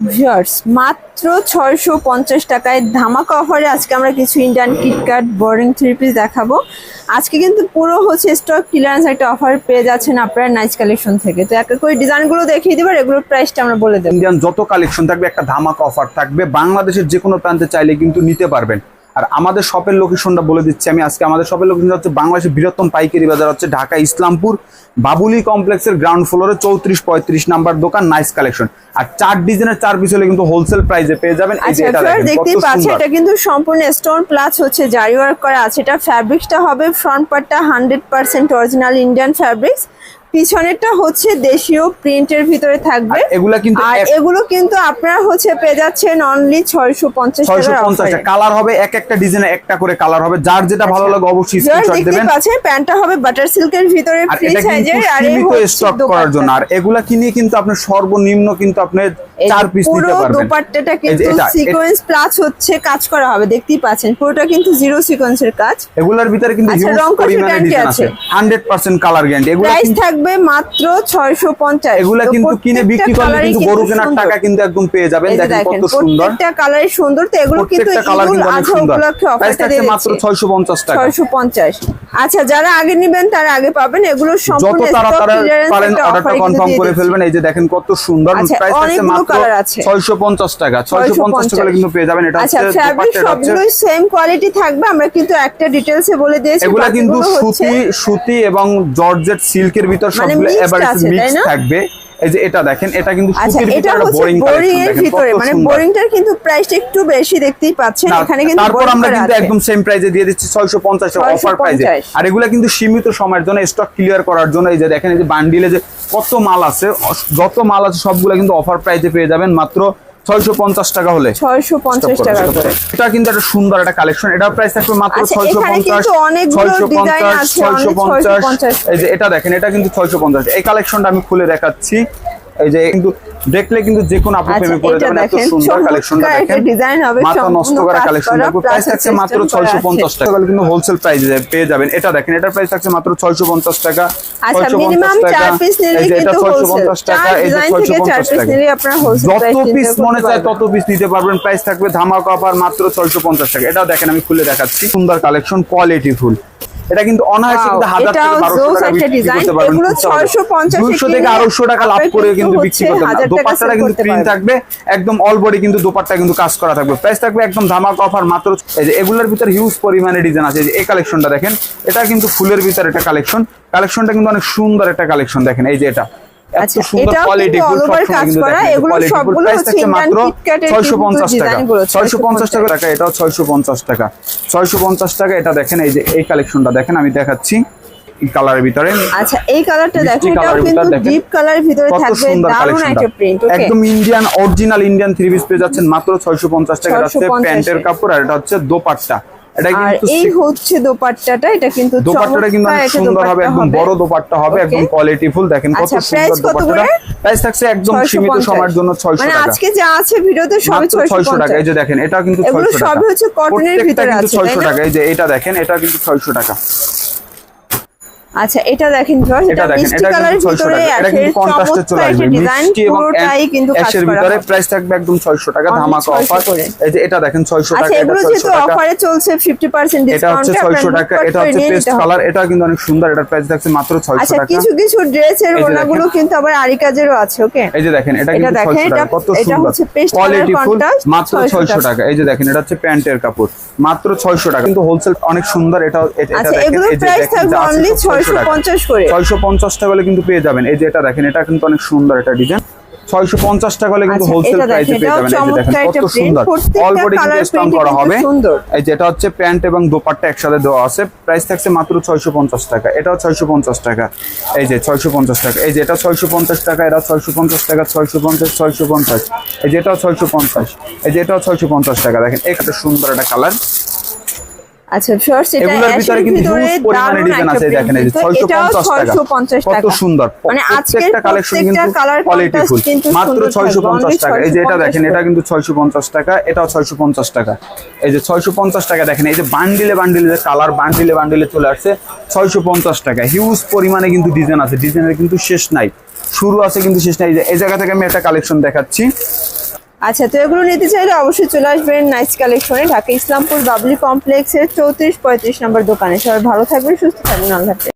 Viewers মাত্র ছয়শো পঞ্চাশ টাকায় ধামাকা অফারে আজকে আমরা কিছু Indian KitKat boarding three piece দেখাবো। আজকে কিন্তু পুরো হচ্ছে স্টক ক্লিয়ারেন্স একটা অফার পেয়ে যাচ্ছেন আপনার নাইস কালেকশন থেকে। তো এক করে ডিজাইনগুলো দেখিয়ে দেবো এগুলোর প্রাইসটা আমরা বলে দেবো। ইন্ডিয়ান যত কালেকশন থাকবে, একটা ধামাকা অফার থাকবে। বাংলাদেশের যে কোনো প্রান্তে চাইলে কিন্তু নিতে পারবেন। আর আমাদের শপের লোকেশনটা বলে দিচ্ছি আমি আজকে। আমাদের শপের লোকেশনটা হচ্ছে বাংলাদেশের বৃহত্তম পাইকারি বাজার হচ্ছে ঢাকা ইসলামপুর। বাবুলি কমপ্লেক্সের গ্রাউন্ড ফ্লোরে চৌত্রিশ পঁয়ত্রিশ নাম্বার দোকান নাইস কালেকশন আর চার ডিজাইনের চার পিস হলে কিন্তু হোলসেল প্রাইসে পেয়ে যাবেন। আচ্ছা দেখতেই পাচ্ছেন এটা কিন্তু সম্পূর্ণ স্টোন প্লাস হচ্ছে জারি ওয়ার্ক করা আছে। এটা ফ্যাব্রিক্সটা হবে ফ্রন্ট পার্টটা hundred percent original Indian fabrics পিছনেরটা হচ্ছে দেশীয় প্রিন্টের ভিতরে থাকবে। এগুলা কিন্তু আর এগুলো কিন্তু আপনারা হচ্ছে পেয়ে যাচ্ছেন অনলি ছয়শো পঞ্চাশ ছয়শো টাকার পঞ্চাশ offer এ। কালার হবে এক একটা ডিজাইনে একটা করে কালার হবে। যার যেটা ভালো লাগে অবশ্যই স্ক্রিনশট দেবেন। পাচ্ছেন প্যান্টটা হবে বাটার সিল্কের ভিতরে ফ্রি সাইজের আর এই স্টক করার জন্য। আর। এগুলা কিনে কিন্তু আপনি সর্বনিম্ন কিন্তু আপনি চার পিস নিতে পারবেন। দোপাট্টাটা কিন্তু সিকোয়েন্স প্লাস হচ্ছে কাজ করা হবে। দেখতেই পাচ্ছেন পুরোটা কিন্তু জিরো সিকোয়েন্সের কাজ। এগুলার ভিতরে কিন্তু আচ্ছা, হিউজ পরিমাণে ডিজাইন আছে। আছে। হান্ড্রেড পার্সেন্ট কালার গ্যারান্টি এগুলা প্রাইস কিন্তু থাকবে মাত্র ছয়শো পঞ্চাশ। এগুলা কিন্তু কিনে বিক্রি করলে কিন্তু গরু কেনার টাকা কিন্তু একদম পেয়ে যাবেন। দেখেন কত সুন্দর। প্রত্যেকটা কালারই সুন্দর তো এগুলো কিন্তু কালার কিন্তু অনেক সুন্দর। প্রাইস থাকছে মাত্র ছয়শো পঞ্চাশ টাকা। ছয়শো পঞ্চাশ। আচ্ছা যারা আগে নেবেন তারা আগে পাবেন। এগুলো যত সম্পূর্ণ তাড়াতাড়ি পারেন অর্ডারটা কনফার্ম করে ফেলবেন। এই যে দেখেন কত সুন্দর। আচ্ছা, প্রাইস থাকছে মাত্র টাকা। ছয়শো পঞ্চাশ। টাকা কিন্তু পেয়ে যাবেন। এটা আচ্ছা হচ্ছে ফ্যাব্রিক সবগুলোই সেম কোয়ালিটি থাকবে। আমরা কিন্তু একটা ডিটেলসে বলে দিয়েছি এগুলা কিন্তু সুতি সুতি এবং জর্জেট সিল্কের ভিতর মানে সবগুলো এভারেজ মিক্স থাকবে। এই যে এটা দেখেন এটা কিন্তু আচ্ছা সুতির ভিতরে বোরিং বোরিং এর ভিতরে মানে বোরিংটার কিন্তু প্রাইসটা একটু বেশি দেখতেই পাচ্ছেন এখানে কিন্তু তারপর আমরা কিন্তু একদম সেম প্রাইসে দিয়ে দিচ্ছি 650 এর অফার প্রাইসে আর এগুলা কিন্তু সীমিত সময়ের জন্য স্টক ক্লিয়ার করার জন্য এই যে দেখেন এই যে বান্ডিলে যে কত মাল আছে যত মাল আছে সবগুলা কিন্তু অফার প্রাইসে পেয়ে যাবেন। মাত্র ছয়শো পঞ্চাশ টাকা হলে। ছয়শো পঞ্চাশ টাকা করে। এটা কিন্তু একটা সুন্দর একটা কালেকশন এটা প্রাইস থাকবে মাত্র আচ্ছা, 650 এই যে এটা দেখেন এটা কিন্তু ছয়শো পঞ্চাশ। এই কালেকশনটা আমি খুলে দেখাচ্ছি। এই যে কিন্তু দেখলে কিন্তু যে কোনো আপনি আচ্ছা, প্রেমে পড়ে যাবেন এত সুন্দর কালেকশনটা দেখেন। design হবে, মাথা নষ্ট সম্পূর্ণ করা কালেকশন থাকবে প্রাইস থাকছে মাত্র করা ছয়শো আছে। পঞ্চাশ টাকা। তাহলে কিন্তু হোলসেল প্রাইসে পেয়ে যাবেন। এটা দেখেন এটার প্রাইস থাকছে মাত্র ছয়শো পঞ্চাশ টাকা আচ্ছা 650 মিনিমাম টাকা। পিস নিলে এটা কিন্তু হোলসেল পঞ্চাশ টাকা এই যে ডিজাইন ছয়শো থেকে চার পঞ্চাশ পিস টাকা। নিলে আপনারা হোলসেল যত পিস মনে চায় তত পিস নিতে পারবেন। প্রাইস থাকবে ধামাকা অফার মাত্র ছয়শো পঞ্চাশ টাকা। এটাও দেখেন আমি খুলে দেখাচ্ছি। সুন্দর কালেকশন কোয়ালিটি ফুল এটা কিন্তু অনায়াসে কিন্তু হাজার থেকে বারোশো টাকা বিক্রি করতে পারবেন এগুলো 650 এ 200 থেকে আড়াইশো টাকা লাভ করে কিন্তু বিক্রি করতে পারবেন। দোপাট্টাটা কিন্তু প্রিন্ট থাকবে একদম অল বডি কিন্তু দোপাট্টা কিন্তু কাজ করা থাকবে। প্রাইস থাকবে একদম ধামাকা অফার মাত্র এই যে এগুলোর ভিতরে হিউজ পরিমাণে ডিজাইন আছে। এই কালেকশনটা দেখেন এটা কিন্তু ফুলের ভিতর একটা কালেকশন কালেকশনটা কিন্তু অনেক সুন্দর একটা কালেকশন দেখেন এই যে এটা। এত আচ্ছা, সুন্দর কোয়ালিটি এগুলো সবগুলো হচ্ছে মাত্র টাকা। টাকা। এটাও টাকা। টাকা এটা দেখেন এই যে এই কালেকশনটা দেখেন আমি দেখাচ্ছি কালারের ভিতরে। আচ্ছা এই কালারটা দেখো এটাও কিন্তু ডিপ কালারের ভিতরে কত থাকবে সুন্দর দারুণ একটা প্রিন্ট ওকে একদম Indian original Indian three piece পেয়ে যাচ্ছেন মাত্র ছয়শো পঞ্চাশ টাকা। এটা হচ্ছে প্যান্টের কাপড় আর এটা হচ্ছে দোপাট্টা। আর এই হচ্ছে দোপাট্টাটা এটা কিন্তু দোপাট্টাটা কিন্তু সুন্দর হবে একদম বড় দোপাট্টা হবে একদম কোয়ালিটি ফুল দেখেন কত আচ্ছা, সুন্দর দোপাট্টাটা। প্রাইস থাকছে একদম সীমিত সময়ের জন্য ছয়শো মানে টাকা। আজকে যা আছে ভিডিওতে সবই মাত্র ছয়শো টাকা। এই যে দেখেন এটা কিন্তু সবই হচ্ছে ভিতরে আছে? টাকা। এই যে এটা দেখেন এটা কিন্তু ছয়শো টাকা। আচ্ছা এটা দেখেন জর্জ এটা এটা মিষ্টি কালারের ছয়শো ভিতরে টাকা এটা কিন্তু কন্ট্রাস্টে চলে আসবে মিষ্টি এবং পুরোটাই কিন্তু কাজ করা ভিতরে প্রাইস থাকবে একদম ছয়শো টাকা ধামাকা অফার এই যে এটা দেখেন ছয়শো টাকা আচ্ছা এটা এগুলো ছয়শো যেহেতু টাকা। অফারে চলছে 50% এটা হচ্ছে ডিসকাউন্টে ছয়শো টাকা এটা হচ্ছে পেস্ট কালার এটা কিন্তু অনেক সুন্দর এটার প্রাইস থাকছে মাত্র ছয়শো আচ্ছা কিছু কিছু ড্রেসের ওনাগুলো কিন্তু আবার আরি কাজেরও আছে ওকে? এই যে দেখেন এটা এটা কিন্তু দেখেন, ছয়শো টাকা এটা- কত এটা সুন্দর। কোয়ালিটি ফুল মাত্র 600 টাকা। এই যে দেখেন এটা হচ্ছে প্যান্টের কাপড় মাত্র ছয়শো টাকা। কিন্তু হোলসেল অনেক সুন্দর এটা এটা আচ্ছা দেখেন এই যে দেখেন। থাকবে যা আছে অনলি সব 600 টাকা। 650 করে। ছয়শো পঞ্চাশ টাকা হলে কিন্তু পেয়ে যাবেন। এই যে এটা দেখেন এটা কিন্তু অনেক সুন্দর ডিজাইন টাকা হলে কিন্তু আচ্ছা, হোলসেল দেখেন, প্রাইসে পেয়ে যাবেন। এই যে দেখেন কত সুন্দর। অল বডি কিন্তু স্ট্যাম্প করা হবে। এই যে হচ্ছে প্যান্ট এবং দোপাট্টা একসাথে দেওয়া আছে। প্রাইস থাকছে মাত্র ছয়শো পঞ্চাশ টাকা। এটাও ছয়শো পঞ্চাশ টাকা। এই যে ছয়শো পঞ্চাশ টাকা। এই যে এটা ছয়শো পঞ্চাশ টাকা এটা ছয়শো পঞ্চাশ টাকা ছয়শো পঞ্চাশ ছয়শো পঞ্চাশ। এই যে এটাও ছয়শো পঞ্চাশ। এই যে এটাও ছয়শো পঞ্চাশ টাকা। দেখেন একটা সুন্দর একটা কালার আচ্ছা শর্টস এটা এগুলোর ভিতরে অ্যাশের কিন্তু ভিতরে হিউজ পরিমাণে ডিজাইন আছে দেখেন এই যে print, কিন্তু 650 টাকা। কত সুন্দর। মানে প্রত্যেকটা কালেকশন কিন্তু কালার কোয়ালিটি ফুল মাত্র সুন্দর থাকবে, 650 টাকা। এই যে এটা দেখেন এটা কিন্তু 650 টাকা এটাও 650 টাকা। এই যে 650 টাকা দেখেন এই যে বান্ডিলে বান্ডিলে যে কালার বান্ডিলে বান্ডিলে চলে আসছে 650 টাকা। হিউজ পরিমাণে কিন্তু ডিজাইন আছে। ডিজাইনের কিন্তু শেষ নাই। শুরু আছে কিন্তু শেষ নাই। যে এই জায়গা থেকে আমি একটা কালেকশন দেখাচ্ছি। আচ্ছা তো এগুলো নিতে চাইলে অবশ্যই চলে আসবেন নাইস কালেকশনে ঢাকা ইসলামপুর বাবলি কমপ্লেক্সের চৌত্রিশ পঁয়ত্রিশ নম্বর দোকানে সবাই ভালো থাকবেন, সুস্থ থাকবেন, আল্লাহ।